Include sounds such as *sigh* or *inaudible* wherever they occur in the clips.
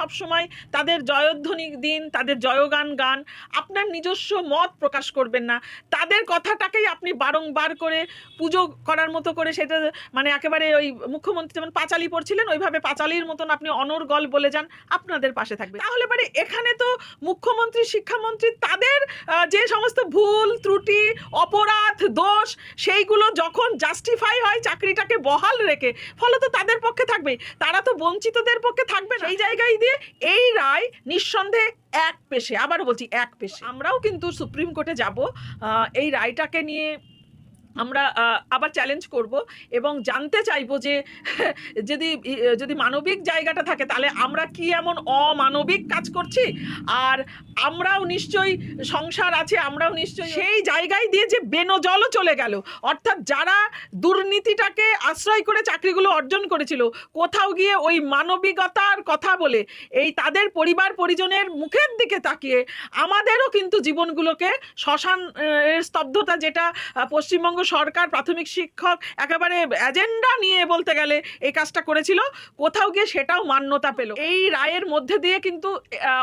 সবসময় তাদের জয়ধ্বনি দিন তাদের জয়গান গান আপনার নিজস্ব মত প্রকাশ করবেন না। তাদের কথাটাকেই আপনি বারংবার করে পুজো করার মতো করে সেটা মানে একেবারে ওই মুখ্যমন্ত্রী যেমন পাঁচালি পড়ছিলেন ওইভাবে পাঁচালির মতন আপনি অনর্গল বলে যান আপনাদের পাশে থাকবে। তাহলে পরে এখানে তো মুখ্যমন্ত্রী শিক্ষামন্ত্রী তাদের যে সমস্ত ভুল ত্রুটি অপরাধ দোষ সেইগুলো যখন জাস্টিফাই হয় চাকরিটাকে বহাল রেখে ফলে তো তাদের পক্ষে থাকবে তারা তো বঞ্চিতদের পক্ষে থাকবে না। এই জায়গায় দিয়ে এই রায় নিঃসন্দেহে এক পেশে, আবারও বলছি এক পেশে। আমরাও কিন্তু সুপ্রিম কোর্টে যাব এই রায়টাকে নিয়ে আমরা আবার চ্যালেঞ্জ করব এবং জানতে চাইব যে, *laughs* যদি যদি মানবিক জায়গাটা থাকে, তাহলে আমরা কি এমন অমানবিক কাজ করছি? আর আমরাও নিশ্চয়ই সংসার আছে, আমরাও নিশ্চয়ই সেই জায়গায় দিয়ে যে বেনজলও চলে গেল। অর্থাৎ যারা দুর্নীতিটাকে আশ্রয় করে চাকরিগুলো অর্জন করেছিল, কোথাও গিয়ে ওই মানবিকতার কথা বলে, এই তাদের পরিবার পরিজনের মুখের দিকে তাকিয়ে আমাদেরও কিন্তু জীবনগুলোকে শ্মশান স্তব্ধতা যেটা পশ্চিমবঙ্গ সরকার, প্রাথমিক শিক্ষক, একেবারে এজেন্ডা নিয়ে বলতে গেলে এই কাজটা করেছিল। কোথাও গিয়ে সেটাও মান্যতা পেল। এই রায়ের মধ্যে দিয়ে কিন্তু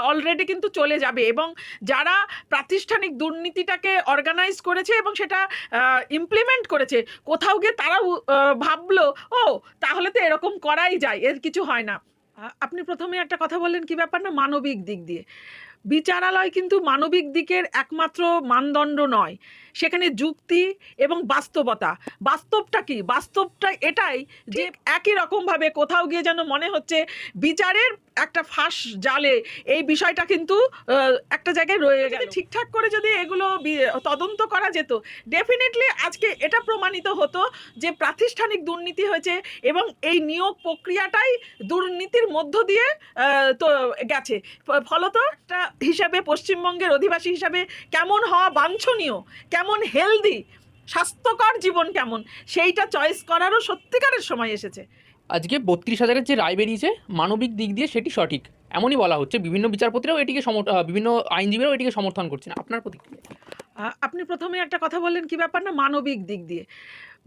অলরেডি কিন্তু চলে যাবে এবং যারা প্রাতিষ্ঠানিক দুর্নীতিটাকে অর্গানাইজ করেছে এবং সেটা ইমপ্লিমেন্ট করেছে, কোথাও গিয়ে তারাও ভাবলো, ও, তাহলে তো এরকম করাই যায়, এর কিছু হয় না। আপনি প্রথমে একটা কথা বললেন, কি ব্যাপার না? মানবিক দিক দিয়ে। বিচারালয় কিন্তু মানবিক দিকের একমাত্র মানদণ্ড নয়। সেখানে যুক্তি এবং বাস্তবতা। বাস্তবটা কি? বাস্তবটা এটাই যে একই রকমভাবে কোথাও গিয়ে যেন মনে হচ্ছে বিচারের একটা ফাঁস জালে এই বিষয়টা কিন্তু একটা জায়গায় রয়ে গেল। ঠিকঠাক করে যদি এগুলো তদন্ত করা যেত ডেফিনেটলি আজকে এটা প্রমাণিত হতো যে প্রাতিষ্ঠানিক দুর্নীতি হয়েছে এবং এই নিয়োগ প্রক্রিয়াটাই দুর্নীতির মধ্য দিয়ে তো গেছে। ফলত একটা হিসাবে পশ্চিমবঙ্গের অধিবাসী হিসাবে কেমন হওয়া বাঞ্ছনীয় কেমন হেলদি স্বাস্থ্যকর জীবন কেমন সেইটা চয়েস করারও সত্যিকারের সময় এসেছে। আজকে বত্রিশ হাজারের যে রায় বেরিয়েছে মানবিক দিক দিয়ে সেটি সঠিক। এমনই বলা হচ্ছে বিভিন্ন বিচারপতিরাও এটিকে বিভিন্ন আইনজীবীরাও এটিকে সমর্থন করছেন। আপনার প্রতিক্রিয়া? আপনি প্রথমে একটা কথা বললেন কি ব্যাপার না? মানবিক দিক দিয়ে।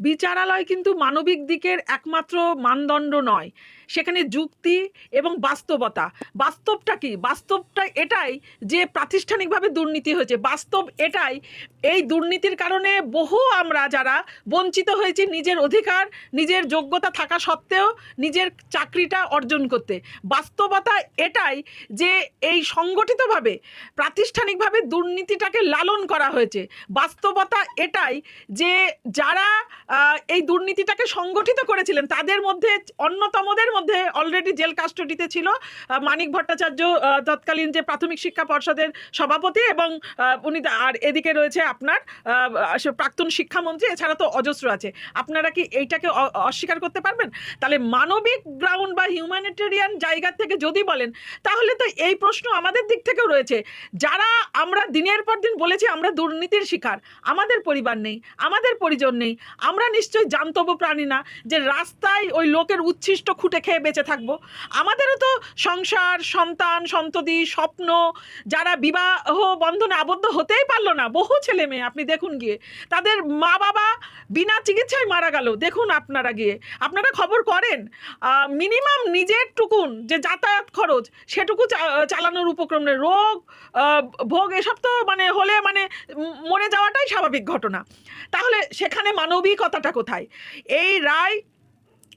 বিচারালয় কিন্তু মানবিক দিকের একমাত্র মানদণ্ড নয়। সেখানে যুক্তি এবং বাস্তবতা। বাস্তবটা কি? বাস্তবটা এটাই যে প্রাতিষ্ঠানিকভাবে দুর্নীতি হয়েছে। বাস্তব এটাই। এই দুর্নীতির কারণে বহু আমরা যারা বঞ্চিত হয়েছি নিজের অধিকার, নিজের যোগ্যতা থাকা সত্ত্বেও নিজের চাকরিটা অর্জন করতে। বাস্তবতা এটাই যে এই সংগঠিতভাবে প্রাতিষ্ঠানিকভাবে দুর্নীতিটাকে লালন করা হয়েছে। বাস্তবতা এটাই যে যারা এই দুর্নীতিটাকে সংগঠিত করেছিলেন, তাদের মধ্যে অন্যতমদের মধ্যে অলরেডি জেল কাস্টডিতে ছিল। মানিক ভট্টাচার্য তৎকালীন যে প্রাথমিক শিক্ষা পর্ষদের সভাপতি এবং উনি আর এদিকে রয়েছে আপনার প্রাক্তন শিক্ষামন্ত্রী, এছাড়া তো অজস্র আছে। আপনারা কি এইটাকে অস্বীকার করতে পারবেন? তাহলে মানবিক গ্রাউন্ড বা হিউম্যানিটেরিয়ান জায়গা থেকে যদি বলেন, তাহলে তো এই প্রশ্ন আমাদের দিক থেকেও রয়েছে। যারা আমরা দিনের পর দিন বলেছি, আমরা দুর্নীতির শিকার। আমাদের পরিবার নেই, আমাদের পরিজন নেই। আমরা নিশ্চয়ই জান্তব্য প্রাণী না। যে রাস্তায় ওই লোকের উচ্ছিষ্ট খুঁটে খেয়ে বেঁচে থাকব। আমাদেরও তো সংসার, সন্তান, সন্ততি, স্বপ্ন, যারা বিবাহ বন্ধনে আবদ্ধ হতেই পারল না, বহু ছেলে মেয়ে, আপনি দেখুন গিয়ে। তাদের মা বাবা বিনা চিকিৎসায় মারা গেল, দেখুন আপনারা গিয়ে। আপনারা খবর করেন? মিনিমাম নিজের টুকুন যে যাতায়াত খরচ, সেটুকু চালানোর উপক্রম নেই রোগ ভোগ, এসব তো মানে হলে মানে মরে যাওয়াটাই স্বাভাবিক ঘটনা। তাহলে সেখানে মানবিকতাটা কোথায়? এই রায়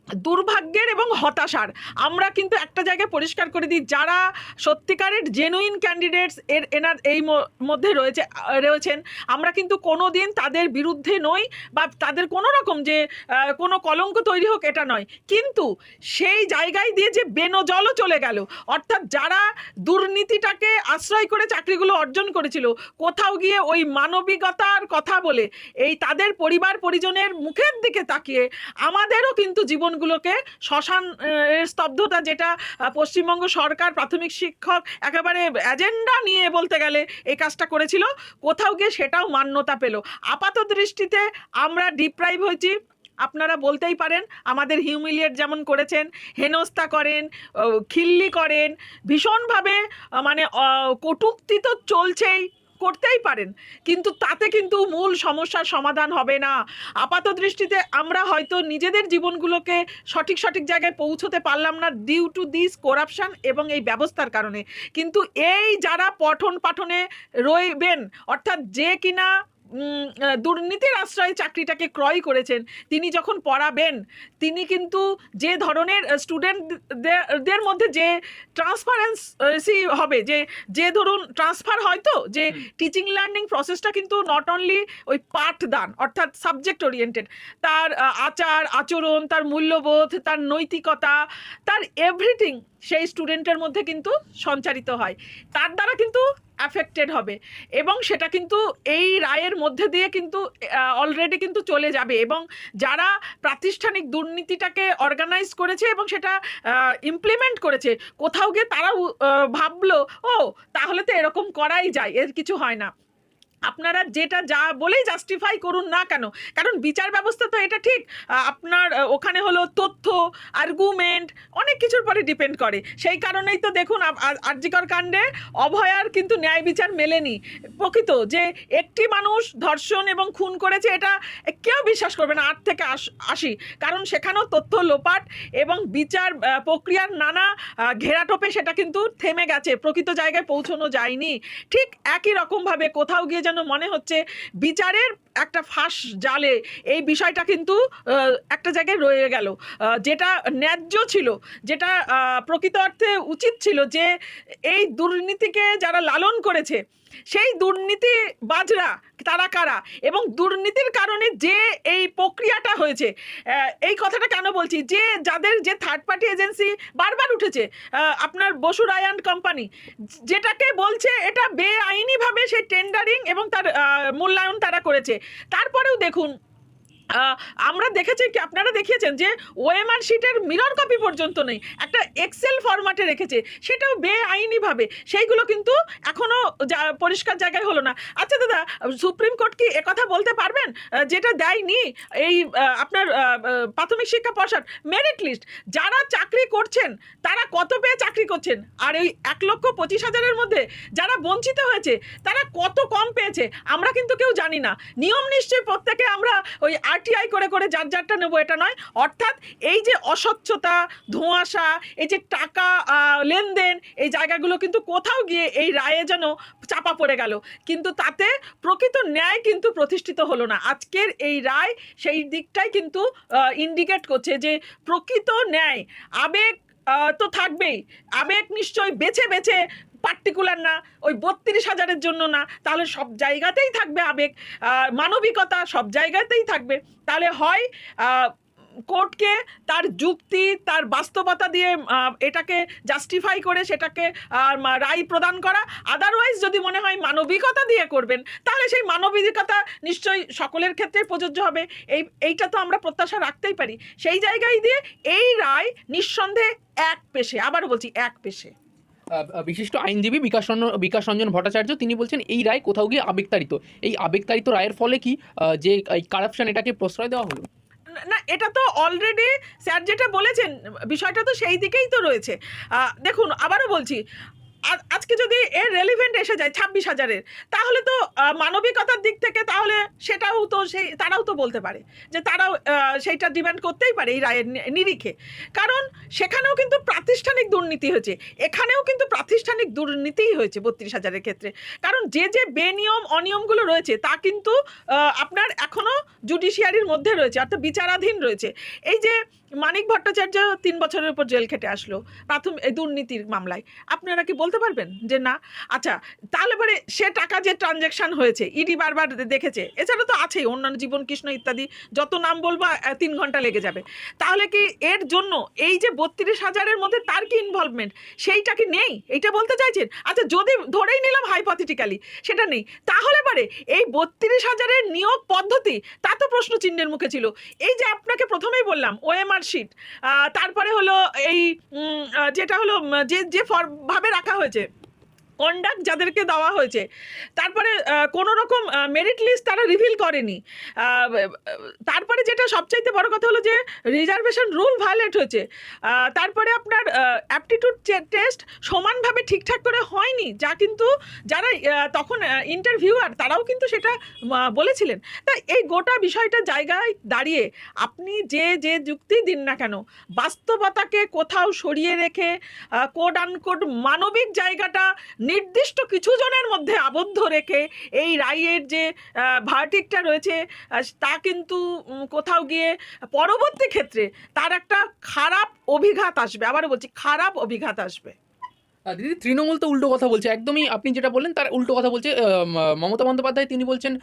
দুর্ভাগ্যের এবং হতাশার। আমরা কিন্তু একটা জায়গায় পরিষ্কার করে দিই, যারা সত্যিকারের জেনুইন ক্যান্ডিডেটস এর, এনার এই মধ্যে রয়েছে রয়েছেন, আমরা কিন্তু কোনো দিন তাদের বিরুদ্ধে নই বা তাদের কোনো রকম যে কোনো কলঙ্ক তৈরি হোক এটা নয়। কিন্তু সেই জায়গায় দিয়ে যে বেনজলও চলে গেল, অর্থাৎ যারা দুর্নীতিটাকে আশ্রয় করে চাকরিগুলো অর্জন করেছিল, কোথাও গিয়ে ওই মানবিকতার কথা বলে, এই তাদের পরিবার পরিজনের মুখের দিকে তাকিয়ে আমাদেরও কিন্তু জীবনগুলোকে শ্মশান স্তব্ধতা যেটা পশ্চিমবঙ্গ সরকার, প্রাথমিক শিক্ষক একেবারে এজেন্ডা নিয়ে বলতে গেলে এই কাজটা করেছিল। কোথাও গিয়ে সেটাও মান্যতা পেল। আপাত দৃষ্টিতে আমরা ডিপ্রাইভ হয়েছি। আপনারা বলতেই পারেন, আমাদের হিউমিলিয়েট যেমন করেছেন, হেনস্থা করেন খিল্লি করেন, ভীষণভাবে মানে কটূক্তি তো চলছেই। করতেই পারেন। কিন্তু তাতে কিন্তু মূল সমস্যার সমাধান হবে না। আপাত দৃষ্টিতে আমরা হয়তো নিজেদের জীবনগুলোকে সঠিক সঠিক জায়গায় পৌঁছতে পারলাম না ডিউ টু দিস করাপশান এবং এই ব্যবস্থার কারণে। কিন্তু এই যারা পঠন পাঠনে রইবেন, অর্থাৎ যে কিনা দুর্নীতির আশ্রয়ে চাকরিটাকে ক্রয় করেছেন। তিনি যখন পড়াবেন তিনি কিন্তু যে ধরনের স্টুডেন্টদের মধ্যে যে ট্রান্সপারেন্সি হবে যে যে ধরুন ট্রান্সফার হয় তো যে টিচিং লার্নিং প্রসেসটা কিন্তু নট অনলি ওই পাঠদান অর্থাৎ সাবজেক্ট ওরিয়েন্টেড তার আচার আচরণ তার মূল্যবোধ তার নৈতিকতা তার এভরিথিং সেই স্টুডেন্টের মধ্যে কিন্তু সঞ্চারিত হয়। তার দ্বারা কিন্তু অ্যাফেক্টেড হবে। এবং সেটা কিন্তু এই রায়ের মধ্যে দিয়ে কিন্তু অলরেডি কিন্তু চলে যাবে। এবং যারা প্রাতিষ্ঠানিক দুর্নীতিটাকে অর্গানাইজ করেছে এবং সেটা ইমপ্লিমেন্ট করেছে, কোথাও গিয়ে তারাও ভাবলো, ও, তাহলে তো এরকম করাই যায়, এর কিছু হয় না। আপনারা যেটা যা বলেই জাস্টিফাই করুন না কেন? কারণ বিচার ব্যবস্থা তো এটা ঠিক। আপনার ওখানে হলো তথ্য আর্গুমেন্ট অনেক কিছুর পরে ডিপেন্ড করে। সেই কারণেই তো দেখুন আব- আর- আরজিকর কাণ্ডে অভয়ার কিন্তু ন্যায় বিচার মেলেনি। প্রকৃত যে একটি মানুষ ধর্ষণ এবং খুন করেছে এটা কেউ বিশ্বাস করবে না, আট থেকে আশি কারণ সেখানেও তথ্য লোপাট এবং বিচার প্রক্রিয়ার নানা ঘেরাটোপে সেটা কিন্তু থেমে গেছে। প্রকৃত জায়গায় পৌঁছানো যায়নি। ঠিক একই রকমভাবে কোথাও গিয়ে মনে হচ্ছে বিচারের একটা ফাঁস জালে এই বিষয়টা কিন্তু একটা জায়গায় রয়ে গেল। যেটা ন্যায্য ছিল, যেটা প্রকৃত অর্থে উচিত ছিল যে এই দুর্নীতিকে যারা লালন করেছে, সেই দুর্নীতি বাজরা তারা কারা? এবং দুর্নীতির কারণে যে এই প্রক্রিয়াটা হয়েছে এই কথাটা কেন বলছি? যে যাদের যে থার্ড পার্টি এজেন্সি বারবার উঠেছে আপনার বসু রায় অ্যান্ড কোম্পানি যেটাকে বলছে এটা বেআইনিভাবে সেই টেন্ডারিং এবং তার মূল্যায়ন তারা করেছে। তারপরেও দেখুন আমরা দেখেছি কি, আপনারা দেখিয়েছেন যে ওএমআর শিটের মিরর কপি পর্যন্ত নেই, একটা এক্সেল ফরম্যাটে রেখেছে, সেটাও বেআইনিভাবে, সেইগুলো কিন্তু এখনও পরিষ্কার জায়গায় হলো না। আচ্ছা দাদা, সুপ্রিম কোর্ট কি একথা বলতে পারবেন? যেটা দেয়নি এই আপনার প্রাথমিক শিক্ষা পর্ষদ মেরিট লিস্ট যারা চাকরি করছেন, তারা কত পেয়ে চাকরি করছেন? আর এই এক লক্ষ পঁচিশ হাজারের মধ্যে যারা বঞ্চিত হয়েছে, তারা কত কম পেয়েছে? আমরা কিন্তু কেউ জানি না। নিয়ম নিশ্চয়ই প্রত্যেকে আমরা ওই আরটিআই করে করে যার যারটা নেব এটা নয়। অর্থাৎ এই যে অস্বচ্ছতা, ধোঁয়াশা, এই যে টাকা লেনদেন, এই জায়গাগুলো কিন্তু কোথাও গিয়ে এই রায়ে যেন চাপা পড়ে গেল। কিন্তু তাতে প্রকৃত ন্যায় কিন্তু প্রতিষ্ঠিত হলো না। আজকের এই রায় সেই দিকটাই কিন্তু ইন্ডিকেট করছে যে প্রকৃত ন্যায়, আবেগ তো থাকবেই। আবেগ নিশ্চয়ই বেছে বেছে পার্টিকুলার না, ওই বত্রিশ হাজারের জন্য না, তাহলে সব জায়গাতেই থাকবে আবেগ মানবিকতা সব জায়গাতেই থাকবে। তাহলে হয় কোর্টকে তার যুক্তি, তার বাস্তবতা দিয়ে এটাকে জাস্টিফাই করে সেটাকে রায় প্রদান করা। আদারওয়াইজ যদি মনে হয় মানবিকতা দিয়ে করবেন, তাহলে সেই মানবিকতা নিশ্চয়ই সকলের ক্ষেত্রে প্রযোজ্য হবে। এই, এইটা তো আমরা প্রত্যাশা রাখতেই পারি। সেই জায়গায় দিয়ে এই রায় নিঃসন্দেহে এক পেশে, আবারও বলছি এক পেশে। বিশিষ্ট আইনজীবী বিকাশ বিকাশ রঞ্জন ভট্টাচার্য, তিনি বলছেন, এই রায় কোথাও গিয়ে আবেগতারিত এই আবেগতারিত রায়ের ফলে কি যে কারাপশন এটাকে প্রশ্রয় দেওয়া হলো? না এটা তো অলরেডি স্যার যেটা বলেছেন, বিষয়টা তো সেই দিকেই তো রয়েছে। দেখুন, আবারও বলছি আজকে যদি এর রেলিভেন্ট এসে যায় ছাব্বিশ হাজারের, তাহলে তো মানবিকতার দিক থেকে তাহলে সেটাও তো সেই, তারাও তো বলতে পারে যে তারাও সেইটা ডিমান্ড করতেই পারে এই রায়ের নিরিখে। কারণ সেখানেও কিন্তু প্রাতিষ্ঠানিক দুর্নীতি হয়েছে, এখানেও কিন্তু প্রাতিষ্ঠানিক দুর্নীতিই হয়েছে বত্রিশ হাজারের ক্ষেত্রে। কারণ যে যে বেনিয়ম, অনিয়মগুলো রয়েছে, তা কিন্তু আপনার এখনও জুডিশিয়ারির মধ্যে রয়েছে, অর্থাৎ বিচারাধীন রয়েছে। এই যে মানিক ভট্টাচার্য তিন বছরের উপর জেল খেটে আসলো প্রাথমিক এই দুর্নীতির মামলায়। আপনারা কি বলতে পারবেন যে না? আচ্ছা তাহলে পরে সে টাকা যে ট্রানজ্যাকশন হয়েছে, ইডি বারবার দেখেছে, এছাড়া তো আছেই, অন্যান্য জীবন, কৃষ্ণ ইত্যাদি, যত নাম বলব তিন ঘণ্টা লেগে যাবে। তাহলে কি এর জন্য এই যে বত্রিশ হাজারের মধ্যে তার কি ইনভলভমেন্ট সেইটা কি নেই? এইটা বলতে চাইছেন? আচ্ছা যদি ধরেই নিলাম হাইপথেটিক্যালি সেটা নেই। তাহলে পারে এই বত্রিশ হাজারের নিয়োগ পদ্ধতি, তা তো প্রশ্ন চিহ্নের মুখে ছিল। এই যে আপনাকে প্রথমেই বললাম, ওএমআর শিট তারপরে হলো এই যেটা হলো যে যে ভাবে রাখা হয়েছে। কন্ডাক্ট যাদেরকে দেওয়া হয়েছে। তারপরে কোনো রকম মেরিট লিস্ট তারা রিভিল করেনি। তারপরে যেটা সবচাইতে বড় কথা হলো যে রিজার্ভেশন রুল ভায়োলেট হয়েছে। তারপরে আপনার অ্যাপটিটিউড টেস্ট সমানভাবে ঠিকঠাক করে হয়নি। যা কিন্তু যারা তখন ইন্টারভিউয়ার তারাও কিন্তু সেটা বলেছিলেন। তা এই গোটা বিষয়টা জায়গায় দাঁড়িয়ে আপনি যে যে যুক্তি দিন না কেন, বাস্তবতাকে কোথাও সরিয়ে রেখে কোড আনকোড মানবিক জায়গাটা নির্দিষ্ট কিছু জনের মধ্যে আবদ্ধ রেখে এই রায়ের যে ভার্টিকটা রয়েছে তা কিন্তু কোথাও গিয়ে পরবর্তী ক্ষেত্রে তার একটা খারাপ অভিঘাত আসবে। আবারও বলছি, খারাপ অভিঘাত আসবে। দিদি, তৃণমূল তো উল্টো কথা বলছে। একদমই আপনি যেটা বললেন, তার উল্টো কথা বলছে মমতা বন্দ্যোপাধ্যায়। তিনি বলছেন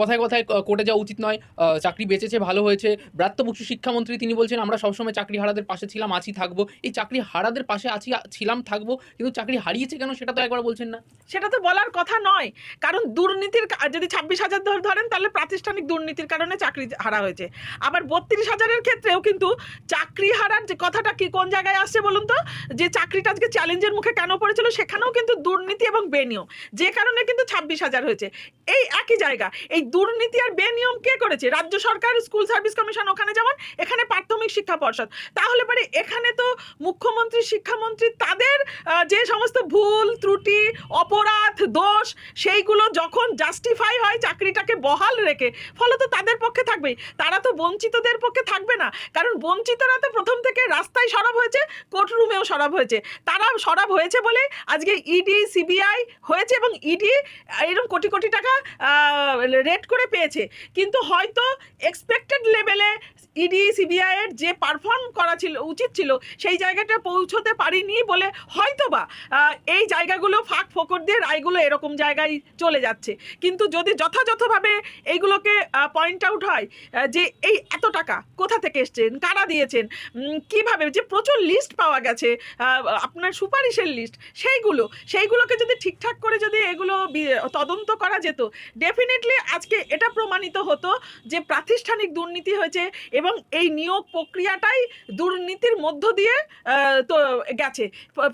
কথায় কথায় কোর্টে যাওয়া উচিত নয় চাকরি বেঁচেছে, ভালো হয়েছে। ব্রাত্যবুক্ত শিক্ষামন্ত্রী তিনি বলছেন, আমরা সবসময় চাকরি হারাদের পাশে ছিলাম, আছি, থাকব। এই চাকরি হারাদের পাশে আছি ছিলাম, থাকব, কিন্তু চাকরি হারিয়েছে কেন সেটা তো একবার বলছেন না। সেটা তো বলার কথা নয়, কারণ দুর্নীতির যদি ছাব্বিশ হাজার ধর, ধরেন, তাহলে প্রাতিষ্ঠানিক দুর্নীতির কারণে চাকরি হারা হয়েছে। আবার বত্রিশ হাজারের ক্ষেত্রেও কিন্তু চাকরি হারার যে কথাটা কি কোন জায়গায় আসছে বলুন তো? যে চাকরিটা আজকে চ্যালেঞ্জের মুখে কেন পড়েছিল? সেখানেও কিন্তু দুর্নীতি এবং বেনিয়ম। যে কারণে কিন্তু ছাব্বিশ হাজার হয়েছে। এই একই জায়গা, এই দুর্নীতি আর বেনিয়ম কে করেছে? রাজ্য সরকার, স্কুল সার্ভিস কমিশন, ওখানে যেমন, এখানে প্রাথমিক শিক্ষা পর্ষদ। তাহলে পরে এখানে তো মুখ্যমন্ত্রী, শিক্ষামন্ত্রী তাদের যে সমস্ত ভুল, ত্রুটি, অপরাধ, দোষ, সেইগুলো যখন জাস্টিফাই হয়, চাকরিটাকে বহাল রেখে, ফলে তো তাদের পক্ষে থাকবে তারা তো বঞ্চিতদের পক্ষে থাকবে না। কারণ বঞ্চিতরা তো প্রথম থেকে রাস্তায় সরব হয়েছে কোর্টরুমেও সরব হয়েছে। তারা সরব হয়েছে বলে আজকে ইডি সিবিআই হয়েছে এবং ইডি এরকম কোটি কোটি টাকা রেট করে পেয়েছে। কিন্তু হয়তো এক্সপেক্টেড লেভেলে ইডি, সিবিআই এর যে পারফর্ম করা ছিল, উচিত ছিল, সেই জায়গাটা পৌঁছতে পারিনি বলে হয়তো বা এই জায়গাগুলো ফাঁক ফোকর দিয়ে রায়গুলো এরকম জায়গায় চলে যাচ্ছে। কিন্তু যদি যথাযথভাবে এইগুলোকে পয়েন্ট আউট হয় যে এই এত টাকা কোথা থেকে এসছেন কারা দিয়েছেন কীভাবে, যে প্রচুর লিস্ট পাওয়া গেছে আপনার সুপারিশের লিস্ট সেইগুলো, সেইগুলোকে যদি ঠিকঠাক করে যদি এগুলো তদন্ত করা যেত ডেফিনেটলি আজকে এটা প্রমাণিত হতো যে প্রাতিষ্ঠানিক দুর্নীতি হয়েছে এবং এই নিয়োগ প্রক্রিয়াটাই দুর্নীতির মধ্য দিয়ে তো গেছে।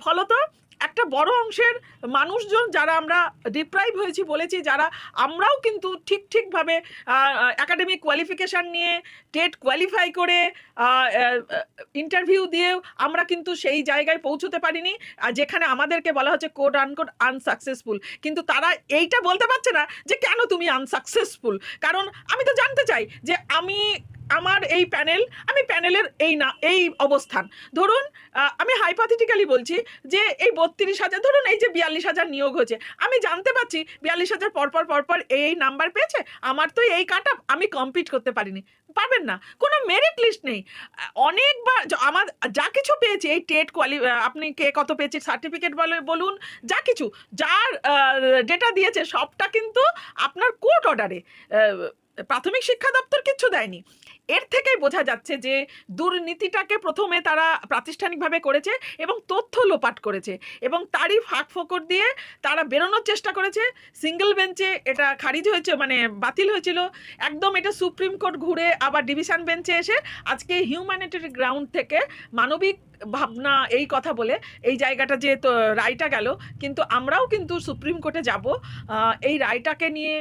ফলত একটা বড় অংশের মানুষজন যারা আমরা ডিপ্রাইভ হয়েছি, বলেছি, যারা আমরাও কিন্তু ঠিক ঠিকভাবে একাডেমিক কোয়ালিফিকেশান নিয়ে টেট কোয়ালিফাই করে ইন্টারভিউ দিয়েও আমরা কিন্তু সেই জায়গায় পৌঁছতে পারিনি। আর যেখানে আমাদেরকে বলা হচ্ছে কোড আনকোড আনসাকসেসফুল কিন্তু তারা এইটা বলতে পারছে না যে, কেন তুমি আনসাকসেসফুল কারণ আমি তো জানতে চাই যে, আমি আমার এই প্যানেল, আমি প্যানেলের এই না, এই অবস্থান। ধরুন আমি হাইপাথেটিক্যালি বলছি যে এই বত্রিশ হাজার, ধরুন এই যে বিয়াল্লিশ হাজার নিয়োগ হয়েছে, আমি জানতে পারছি বিয়াল্লিশ হাজার পরপর পরপর এই নাম্বার পেয়েছে, আমার তো এই কাট আমি কমপ্লিট করতে পারিনি। পারবেন না, কোনো মেরিট লিস্ট নেই। অনেকবার আমার যা কিছু পেয়েছি, এই টেট কোয়ালি আপনি কে কত পেয়েছে সার্টিফিকেট বলে, বলুন, যা কিছু, যার ডেটা দিয়েছে, সবটা কিন্তু আপনার কোর্ট অর্ডারে প্রাথমিক শিক্ষা দপ্তর কিচ্ছু দেয়নি। এর থেকেই বোঝা যাচ্ছে যে দুর্নীতিটাকে প্রথমে তারা প্রাতিষ্ঠানিকভাবে করেছে এবং তথ্য লোপাট করেছে এবং তারই ফাঁক ফোকর দিয়ে তারা বেরোনোর চেষ্টা করেছে। সিঙ্গেল বেঞ্চে এটা খারিজ হয়েছে মানে বাতিল হয়েছিল। একদম এটা সুপ্রিম কোর্ট ঘুরে আবার ডিভিশন বেঞ্চে এসে আজকে হিউম্যানিটারি গ্রাউন্ড থেকে মানবিক ভাবনা এই কথা বলে এই জায়গাটা যে রায়টা গেল, কিন্তু আমরাও কিন্তু সুপ্রিম কোর্টে যাব। এই রায়টাকে নিয়ে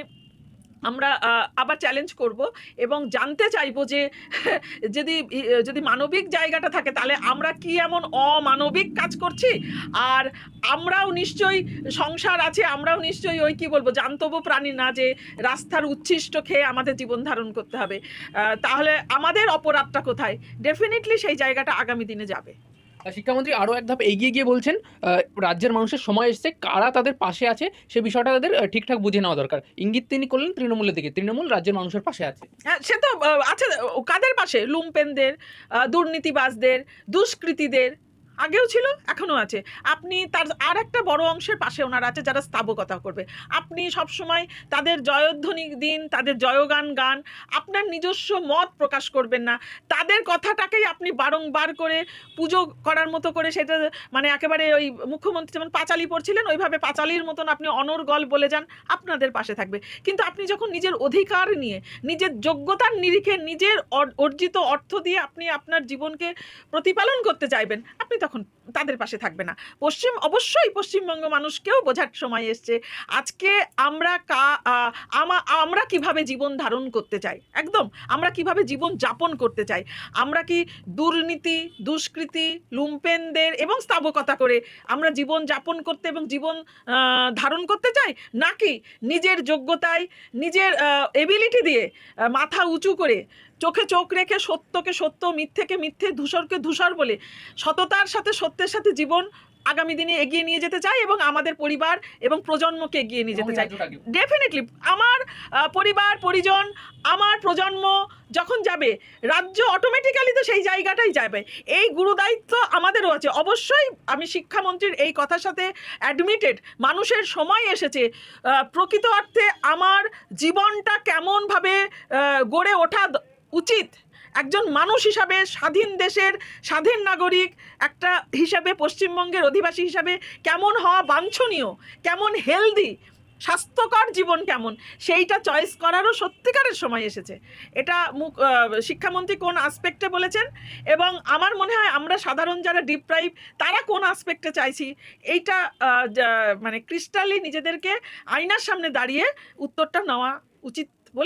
আমরা আবার চ্যালেঞ্জ করব এবং জানতে চাইব যে, *laughs* যদি যদি মানবিক জায়গাটা থাকে, তাহলে আমরা কি এমন অমানবিক কাজ করছি? আর আমরাও নিশ্চয়ই সংসার আছে, আমরাও নিশ্চয়ই ওই কি বলব জান্তব প্রাণী না যে রাস্তার উচ্ছিষ্ট খেয়ে আমাদের জীবন ধারণ করতে হবে। তাহলে আমাদের অপরাধটা কোথায়? ডেফিনেটলি সেই জায়গাটা আগামী দিনে যাবে। শিক্ষামন্ত্রী আরও এক ধাপ এগিয়ে গিয়ে বলছেন রাজ্যের মানুষের সময় এসছে, কারা তাদের পাশে আছে, সে বিষয়টা তাদের ঠিকঠাক বুঝে নেওয়া দরকার। ইঙ্গিত তিনি করলেন তৃণমূলের দিকে। তৃণমূল রাজ্যের মানুষের পাশে আছে। হ্যাঁ সে তো আছে কাদের পাশে? লুম্পেনদের দুর্নীতিবাজদের, দুষ্কৃতীদের আগেও ছিল, এখনও আছে। আপনি তার আর একটা বড় অংশের পাশে ওনারা আছে যারা স্থাবকতা করবে। আপনি সবসময় তাদের জয়ধ্বনি দিন, তাদের জয়গান গান, আপনার নিজস্ব মত প্রকাশ করবেন না। তাদের কথাটাকেই আপনি বারংবার করে পুজো করার মতো করে সেটা মানে একেবারে ওই মুখ্যমন্ত্রী যেমন পাঁচালি পড়ছিলেন, ওইভাবে পাঁচালির মতন আপনি অনর্গল বলে যান, আপনাদের পাশে থাকবে। কিন্তু আপনি যখন নিজের অধিকার নিয়ে, নিজের যোগ্যতার নিরিখে নিজের অর্জিত অর্থ দিয়ে আপনি আপনার জীবনকে প্রতিপালন করতে চাইবেন, আপনি তখন তখন তাদের পাশে থাকবে না। পশ্চিম, অবশ্যই পশ্চিমবঙ্গ মানুষকেও বোঝার সময় এসছে। আজকে আমরা কা আমা- আমরা কীভাবে জীবন ধারণ করতে চাই? একদম, আমরা কীভাবে জীবন যাপন করতে চাই? আমরা কি দুর্নীতি, দুষ্কৃতি, লুম্পেনদের এবং স্থাবকতা করে আমরা জীবন যাপন করতে এবং জীবন ধারণ করতে চাই? নাকি নিজের যোগ্যতায়, নিজের এবিলিটি দিয়ে মাথা উঁচু করে, চোখে চোখ রেখে সত্যকে সত্য, মিথ্যেকে মিথ্যে, ধূসরকে ধূসর বলে, সততার সাথে সত্যের সাথে জীবন আগামী দিনে এগিয়ে নিয়ে যেতে চাই এবং আমাদের পরিবার এবং প্রজন্মকে এগিয়ে নিয়ে যেতে চাই। ডেফিনেটলি আমার পরিবার পরিজন আমার প্রজন্ম যখন যাবে রাজ্য অটোমেটিক্যালি তো সেই জায়গাটাই যাবে। এই গুরুদায়িত্ব আমাদেরও আছে। অবশ্যই আমি শিক্ষামন্ত্রীর এই কথার সাথে অ্যাডমিটেড মানুষের সময় এসেছে। প্রকৃত অর্থে আমার জীবনটা কেমনভাবে গড়ে ওঠা উচিত একজন মানুষ হিসাবে স্বাধীন দেশের স্বাধীন নাগরিক, একটা হিসাবে পশ্চিমবঙ্গের অধিবাসী হিসাবে কেমন হওয়া বাঞ্ছনীয়, কেমন হেলদি স্বাস্থ্যকর জীবন কেমন, সেইটা চয়েস করারও সত্যিকারের সময় এসেছে। এটা মুখ শিক্ষামন্ত্রী কোন আসপেক্টে বলেছেন? এবং আমার মনে হয় আমরা সাধারণ যারা ডিপ্রাইভ তারা কোন আসপেক্টে চাইছি? এইটা মানে ক্রিস্টালি নিজেদেরকে আয়নার সামনে দাঁড়িয়ে উত্তরটা নেওয়া উচিত